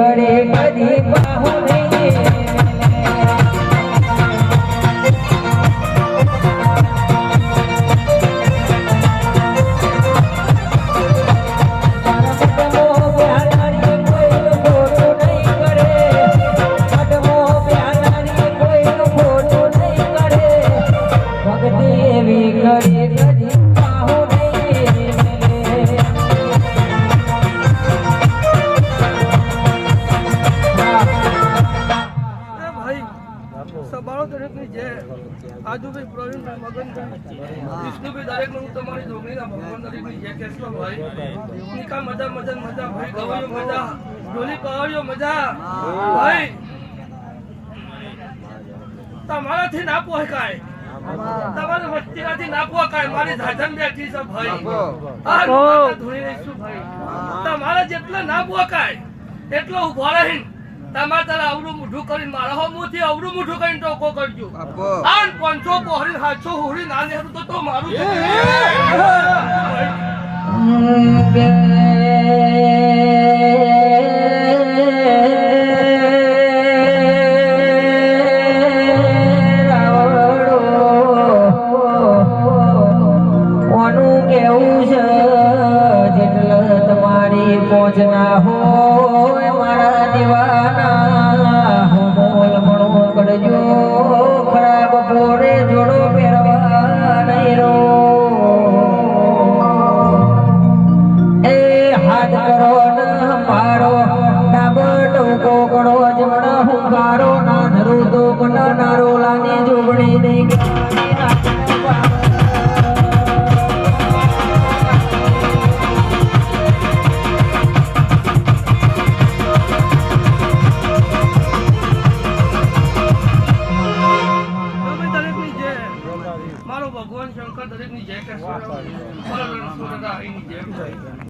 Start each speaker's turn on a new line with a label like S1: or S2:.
S1: ઘડે કરી પાહુ નહીં દરેકની જય આજુભાઈ પ્રવીણભાઈ મગનભાઈ વિષ્ણુભાઈ દરેકને હું તમારી ધોગણીના ભગવાન દરેકની જય કેશવ નિકા મજા મજા મજા ભાઈ ગવાયો મજા ઢોલી પવાયો મજા ભાઈ તમારાથી ના પહોંચાય તમારે વસ્તીનાથી ના પહોંચાય મારી ધાધન બેઠી છે ભાઈ. આ ધોઈ રહીશું ભાઈ. તમારા જેટલો ના કાય એટલો ઊભો રહીને તમારે તારે અવરું મૂઠું કરીને મારા હો મુંહથી અવરું મૂઠું કરીને ટોકો કરજો. આન પાંચસો પોહરી સાતસો હોરી ના લેરું તો તો મારું
S2: કેવું છે? જેટલે તમારી પહોંચના હોય હાથ કરો ને મારો. ડાબર ટોકો કરો જમણ હુંકારો ના નરો તો લાની જોગણી નહીં